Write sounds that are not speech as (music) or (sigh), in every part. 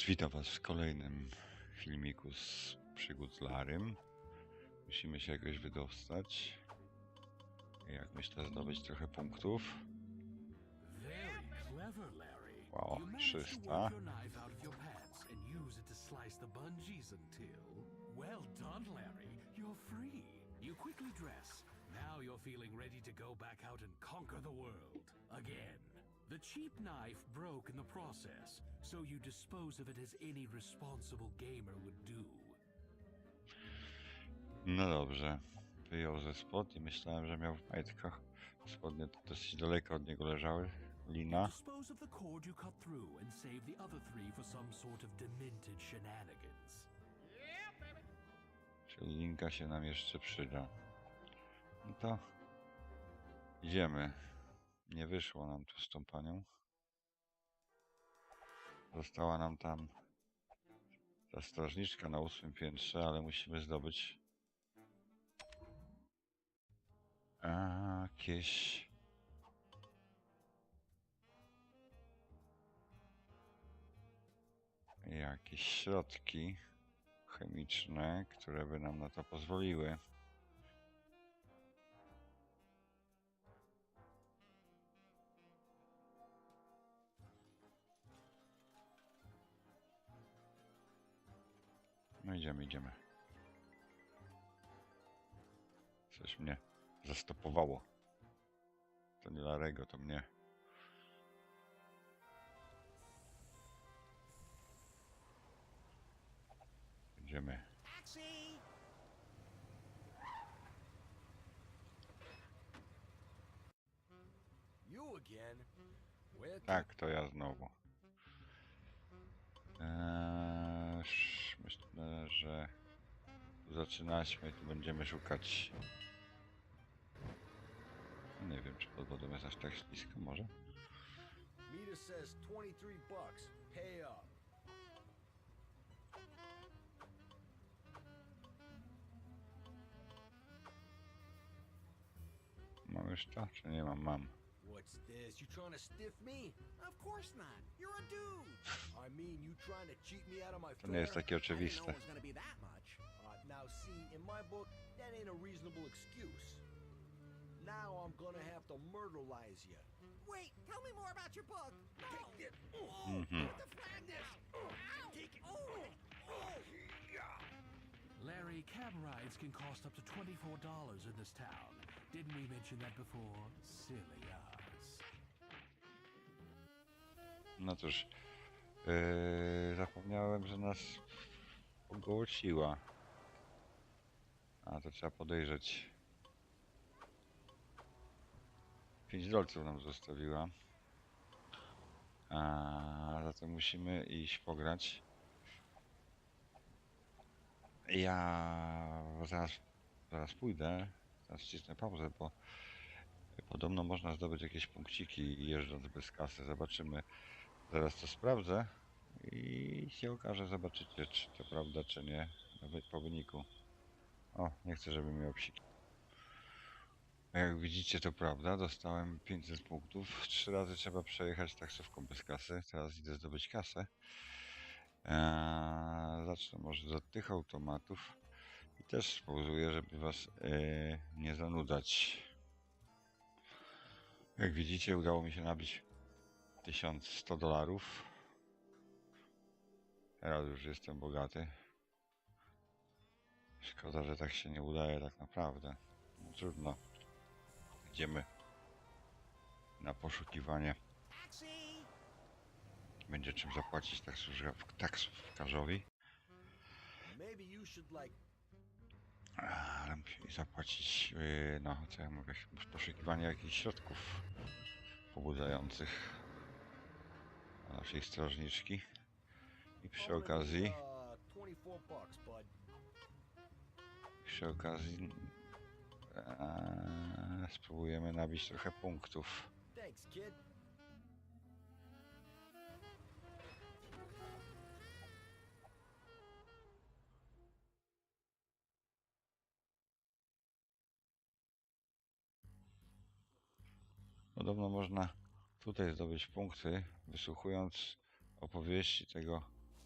Witam Was w kolejnym filmiku z przygód z Larym. Musimy się jakoś wydostać. Jak myślę, zdobyć trochę punktów. Wow, you managed to 300. work your knife out of your pants and use it to slice the bungees until. Well done, Larry. You're free. You quickly dress. Now you're feeling ready to go back out and conquer the world again. The cheap knife broke in the process, so you dispose of it as any responsible gamer would do. No dobrze. Wyjął ze spodni. Myślałem, że miał w majtkach. Spodnie to dosyć daleko od niego leżały. Lina. Dispose of the cord you cut through and save the other three for some sort of demented shenanigans. Czyli linka się nam jeszcze przyda. No to idziemy. Nie wyszło nam tu z tą panią. Została nam tam ta strażniczka na ósmym piętrze, ale musimy zdobyć jakieś jakieś środki chemiczne, które by nam na to pozwoliły. No idziemy, idziemy. Coś mnie zastopowało. To nie Larego, to mnie. Idziemy. Tak, to ja znowu. Eee, że tu zaczynaliśmy, tu będziemy szukać. Nie wiem, czy pod wodą jest aż tak ślisko, może? meter says 23 bucks. Pay up. Mam to, czy nie mam? Mam. What's this? You trying to stiff me? Of course not. You're a dude. (laughs) I mean, you trying to cheat me out of my To nie jest fare? takie I didn't know oczywiste. it was gonna be that much. Uh, now, see, in my book, that ain't a reasonable excuse. Now I'm gonna have to murderize you. Wait, tell me more about your book. No. Take it. Oh, Mhm. what the flag this? Ow. Take it. Oh. Larry, cab rides can cost up to $24 in this town. Didn't we mention that before? Silly No cóż, yy, zapomniałem, że nas ogołociła. A to trzeba podejrzeć. 5 dolców nam zostawiła. A zatem musimy iść pograć. Ja zaraz, zaraz pójdę. Teraz wcisnę pauzę, bo podobno można zdobyć jakieś punkciki jeżdżąc bez kasy. Zobaczymy. Zaraz to sprawdzę i się okaże, zobaczycie, czy to prawda, czy nie wy- po wyniku. O, nie chcę, żeby miał psiki. Jak widzicie, to prawda, dostałem 500 punktów. Trzy razy trzeba przejechać taksówką bez kasy. Teraz idę zdobyć kasę. Eee, zacznę może od tych automatów i też spauzuję, żeby was eee, nie zanudzać. Jak widzicie, udało mi się nabić 1100 dolarów. Teraz już jestem bogaty. Szkoda, że tak się nie udaje tak naprawdę. No trudno. Idziemy na poszukiwanie. Będzie czym zapłacić taksówka- taksówkarzowi. Ale musi zapłacić, yy, no co ja mówię, poszukiwanie jakichś środków pobudzających naszej strażniczki. I przy okazji, 24 bucks, bud. przy okazji eee, spróbujemy nabić trochę punktów. Podobno można tutaj zdobyć punkty, wysłuchując opowieści tego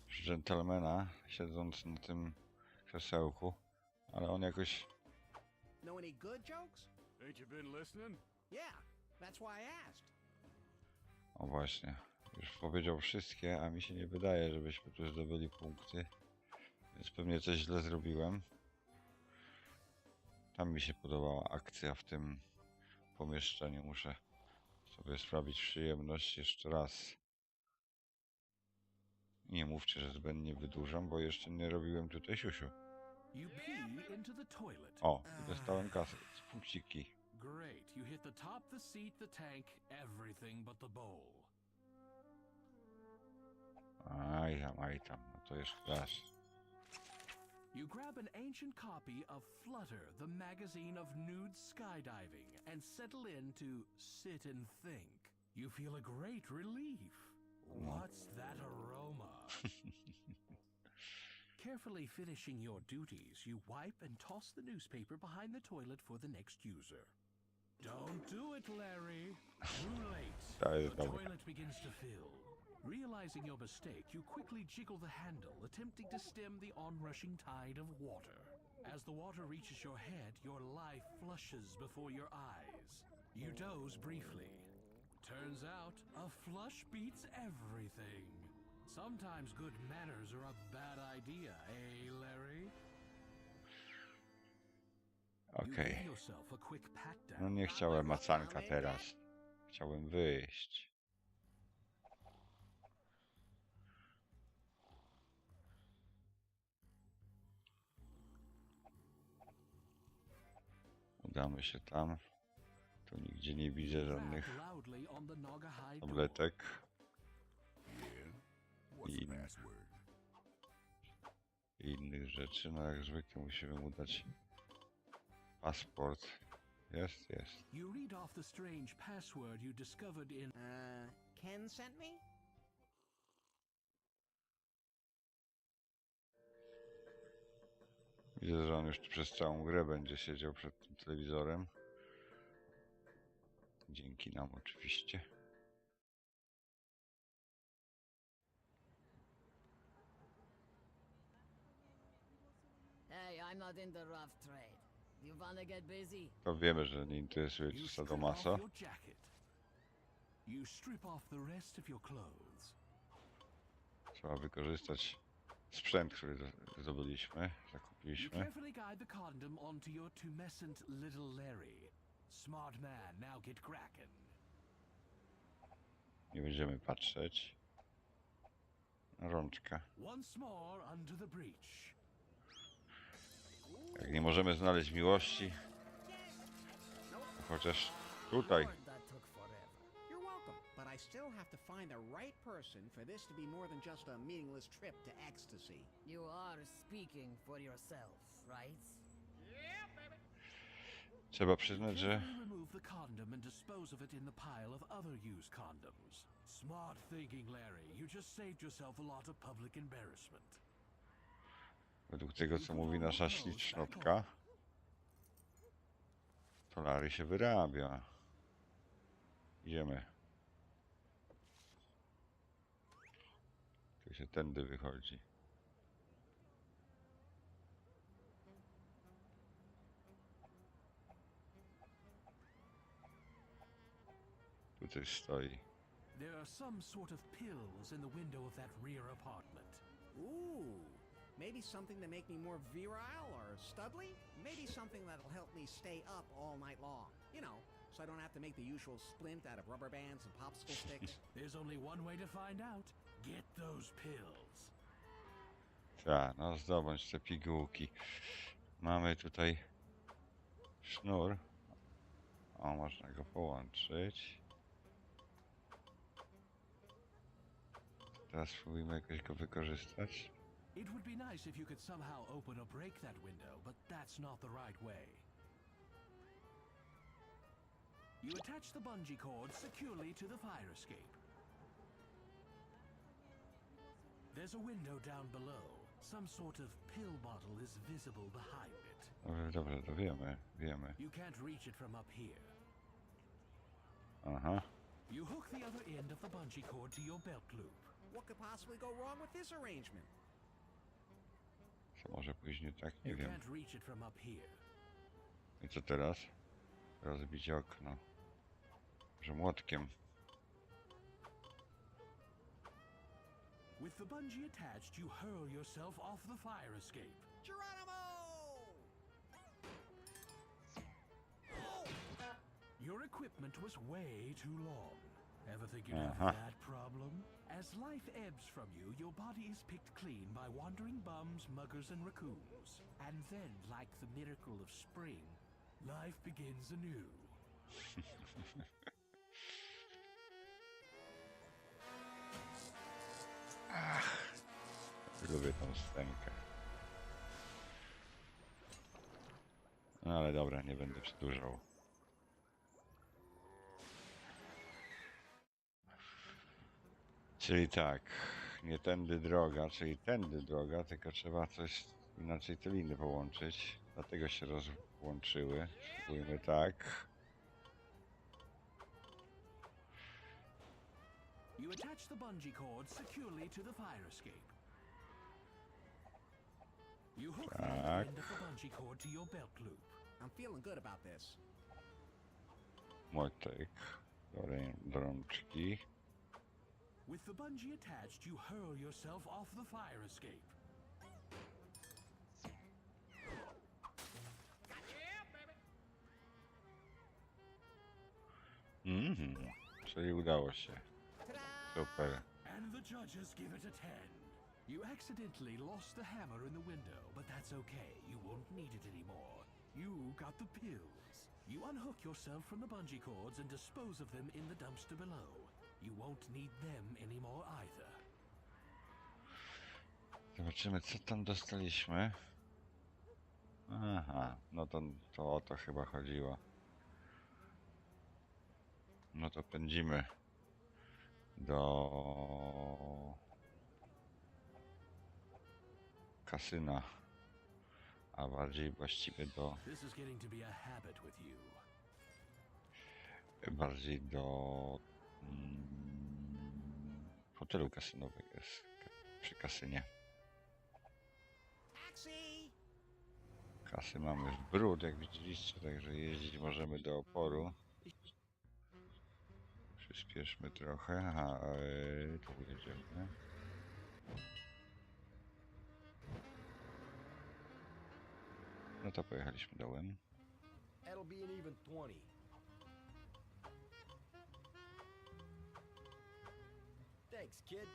dżentelmena siedząc na tym krzesełku, ale on jakoś Know any good jokes? Ain't you been listening? Yeah, that's why I asked. O właśnie, już powiedział wszystkie, a mi się nie wydaje, żebyśmy tu zdobyli punkty. Więc pewnie coś źle zrobiłem. Tam mi się podobała akcja w tym pomieszczeniu. Muszę sobie sprawić przyjemność jeszcze raz. Nie mówcie, że zbędnie wydłużam, bo jeszcze nie robiłem tutaj siusiu. O, dostałem kasę. Punkciki. Great. You hit the top, the seat, the tank, everything but the bowl. Aj tam, aj tam. No to jeszcze raz. You grab an ancient copy of Flutter, the magazine of nude skydiving, and settle in to sit and think. You feel a great relief. What's that aroma? (laughs) Carefully finishing your duties, you wipe and toss the newspaper behind the toilet for the next user. Don't do it, Larry. Too late. The toilet begins to fill. Realizing your mistake, you quickly jiggle the handle, attempting to stem the onrushing tide of water. As the water reaches your head, your life flushes before your eyes. You doze briefly. Turns out, a flush beats everything. Sometimes good manners are a bad idea, eh, Larry? You Okej. give yourself a quick pat down. No nie chciałem macanka teraz. Chciałem wyjść. Udamy się tam. Tu nigdzie nie widzę żadnych tabletek I- password? i innych rzeczy. No jak zwykle musimy mu dać paszport. Jest, jest. You read off the strange password you discovered in Uh, Ken sent me? Widzę, że on już przez całą grę będzie siedział przed tym telewizorem. Dzięki nam oczywiście. Hey, I'm not in the rough trade. You wanna get busy? To wiemy, że nie interesuje cię clothes. Trzeba wykorzystać sprzęt, który zdobyliśmy, You zakupiliśmy. carefully guide the condom onto your tumescent little Larry. Smart man, now get cracking. Nie będziemy patrzeć. Rączka. Once more under the breach. Jak nie możemy znaleźć miłości, to chociaż tutaj. I still have to find the right person for this to be more than just a meaningless trip to ecstasy. You are speaking for yourself, right? Trzeba przyznać, że remove the condom and dispose of it in the pile of other used condoms. Smart thinking, Larry. You just saved yourself a lot of public embarrassment. według tego, co mówi nasza ślicznotka, to Larry się wyrabia. Idziemy. Się tędy wychodzi. Tu coś stoi. There are some sort of pills in the window of that rear apartment. Ooh, maybe something to make me more virile or studly? Maybe something that'll help me stay up all night long. You know, so I don't have to make the usual splint out of rubber bands and popsicle sticks. (laughs) There's only one way to find out. Get those pills. Tak, no zdobądź te pigułki. Mamy tutaj sznur. O, można go połączyć. Teraz spróbujmy jakoś go wykorzystać. It would be nice if you could somehow open or break that window, but that's not the right way. You attach the bungee cord securely to the fire escape. There's a window down below. Some sort of pill bottle is visible behind it. Dobrze, dobrze, to wiemy, wiemy. You can't reach it from up here. Aha. You hook the other end of the bungee cord to your belt loop. What could possibly go wrong with this arrangement? Co może później tak? Nie You wiem. can't reach it from up here. I co teraz? Rozbić okno. Że młotkiem. With the bungee attached, you hurl yourself off the fire escape. Geronimo! Your equipment was way too long. Ever think you'd Uh-huh. have that problem? As life ebbs from you, your body is picked clean by wandering bums, muggers, and raccoons. And then, like the miracle of spring, life begins anew. (laughs) Lubię tą scenkę. No ale dobra, nie będę przedłużał. Czyli tak, nie tędy droga, czyli tędy droga, tylko trzeba coś inaczej te liny połączyć. Dlatego się rozłączyły. Spróbujmy tak. You attach the bungee cord securely to the fire escape. You hook the Tak. end of the bungee cord to your belt loop. I'm feeling good about this. Młotek do, rę- do rączki. With the bungee attached, you hurl yourself off the fire escape. Mhm. Czyli udało się. Super. And the judges give it a 10. You accidentally lost the hammer in the window, but that's okay. You won't need it anymore. You got the pills. You unhook yourself from the bungee cords and dispose of them in the dumpster below. You won't need them anymore either. Zobaczymy, co tam dostaliśmy. Aha, no to, to o to chyba chodziło. No to pędzimy do kasyna, a bardziej właściwie do bardziej do mm, hotelu kasynowego jest przy kasynie. Kasy mamy w brud, jak widzieliście, także jeździć możemy do oporu. Przyspieszmy trochę. Aha, yy, tu jedziemy. No to pojechaliśmy dołem. That'll be an even 20. Thanks, kid.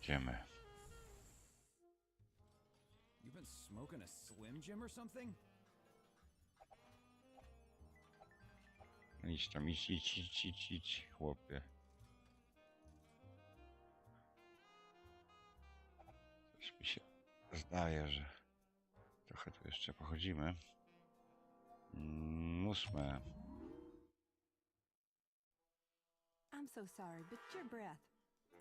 Idziemy. You been smoking a Slim Jim or something? Idź tam, idź, idź, idź, idź, idź, chłopie. Coś mi się zdaje, że trochę tu jeszcze pochodzimy. Mm, ósme. I'm so sorry, but your breath.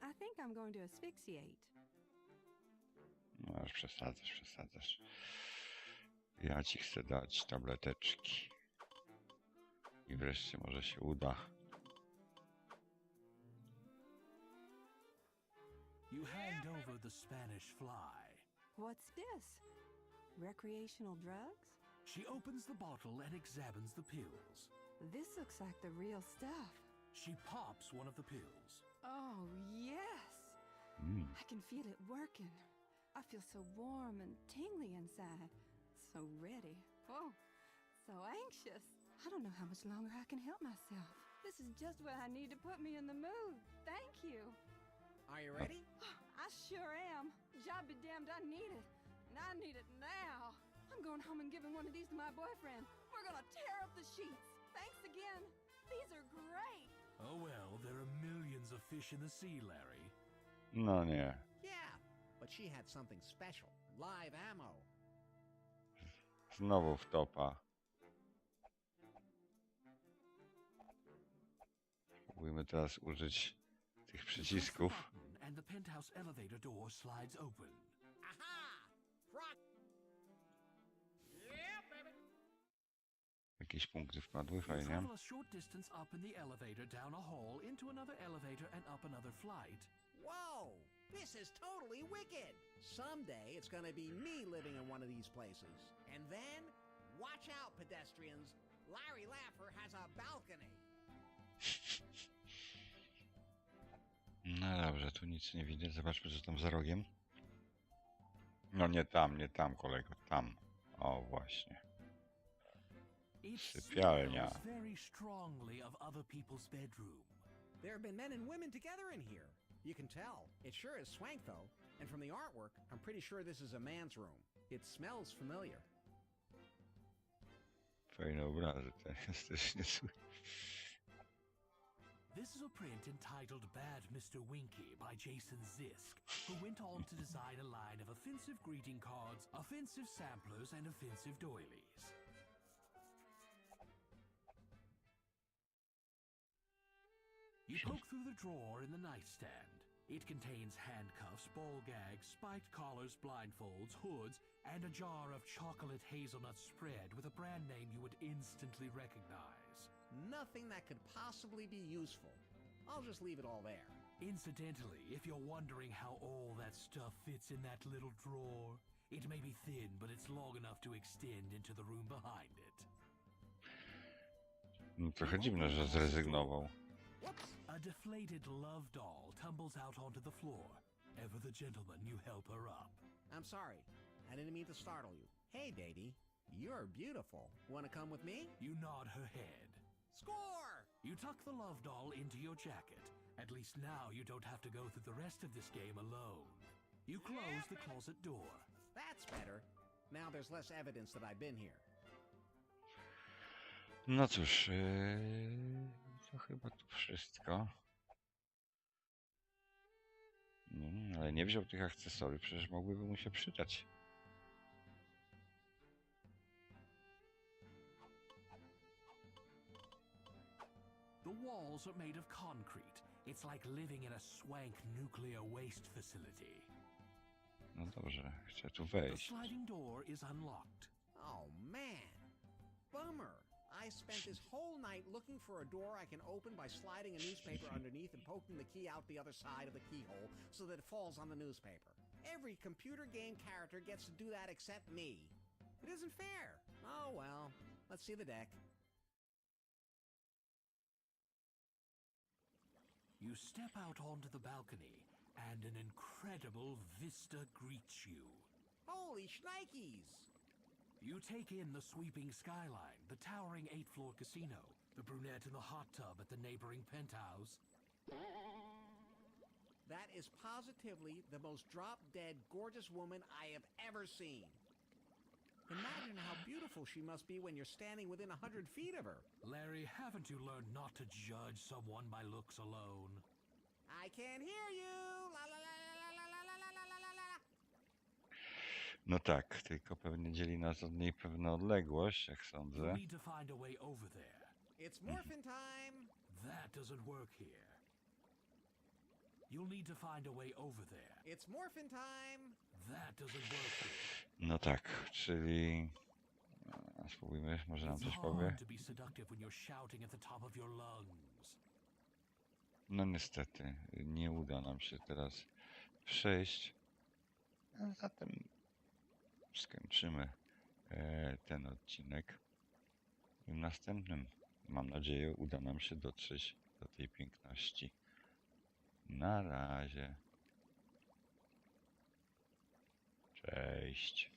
I think I'm going to asphyxiate. No aż przesadzasz, przesadzasz. Ja ci chcę dać tableteczki. I wreszcie może się uda. You hand over the Spanish fly. What's this? Recreational drugs? She opens the bottle and examines the pills. This looks like the real stuff. She pops one of the pills. Oh, yes! Mm. I can feel it working. I feel so warm and tingly inside. So ready. Oh, so anxious. I don't know how much longer I can help myself. This is just what I need to put me in the mood. Thank you. Are you ready? (sighs) I sure am. Job be damned, I need it. And I need it now. I'm going home and giving one of these to my boyfriend. We're gonna tear up the sheets. Thanks again. These are great. Oh well, there are millions of fish in the sea, Larry. No nie. Yeah, but she had something special. Live ammo. Znowu w Spróbujmy teraz użyć tych przycisków. Jakieś punkty wpadły, fajnie. Whoa! This is totally wicked! Someday it's gonna be me living in one of these places. And then, watch out, pedestrians! Larry Laffer has a balcony! No dobrze, tu nic nie widzę. Zobaczmy, co tam za rogiem. No nie tam, nie tam, kolego, tam. O, właśnie. Sypialnia. smells very strongly of other people's bedroom. There have been men and women together in here. You can tell. It sure is swank, though. And from the artwork, I'm pretty sure this is a man's room. It smells familiar. Fajne obrazy, to jest też niezły. This is a print entitled Bad Mr. Winky by Jason Zisk, who went on to design a line of offensive greeting cards, offensive samplers, and offensive doilies. You poke through the drawer in the nightstand. It contains handcuffs, ball gags, spiked collars, blindfolds, hoods, and a jar of chocolate hazelnut spread with a brand name you would instantly recognize. Nothing that could possibly be useful. I'll just leave it all there. Incidentally, if you're wondering how all that stuff fits in that little drawer, it may be thin, but it's long enough to extend into the room behind it. No, trochę dziwne, że zrezygnował. A deflated love doll tumbles out onto the floor. Ever the gentleman, you help her up. I'm sorry. I didn't mean to startle you. Hey, baby. You're beautiful. Want to come with me? You nod her head. Score! You tuck the love doll into your jacket. At least now you don't have to go through the rest of this game alone. You close the closet door. That's better. Now there's less evidence that I've been here. No cóż, yy, to chyba tu wszystko. Mm, ale nie wziął tych akcesoriów, przecież mogłyby mu się przydać. Walls are made of concrete. It's like living in a swank nuclear waste facility. No dobrze, chcę tu The sliding door is unlocked. Oh, man. Bummer. I spent this whole night looking for a door I can open by sliding a newspaper (laughs) underneath and poking the key out the other side of the keyhole so that it falls on the newspaper. Every computer game character gets to do that except me. It isn't fair. Oh, well. Let's see the deck. You step out onto the balcony, and an incredible vista greets you. Holy shnikes! You take in the sweeping skyline, the towering eight floor casino, the brunette in the hot tub at the neighboring penthouse. That is positively the most drop dead gorgeous woman I have ever seen. Imagine how beautiful she must be when you're standing within a hundred feet of her. Larry, haven't you learned not to judge someone by looks alone? I can't hear you! La, la, la, no tak, tylko pewnie dzieli nas od niej pewna odległość, jak sądzę. Need to find a way over there. It's morphin time. That doesn't work here. You'll need to find a way over there. It's morphin time. No tak, czyli... Spróbujmy, może nam coś powie. No niestety, nie uda nam się teraz przejść. Zatem skończymy e, ten odcinek. W następnym, mam nadzieję, uda nam się dotrzeć do tej piękności. Na razie. Cześć.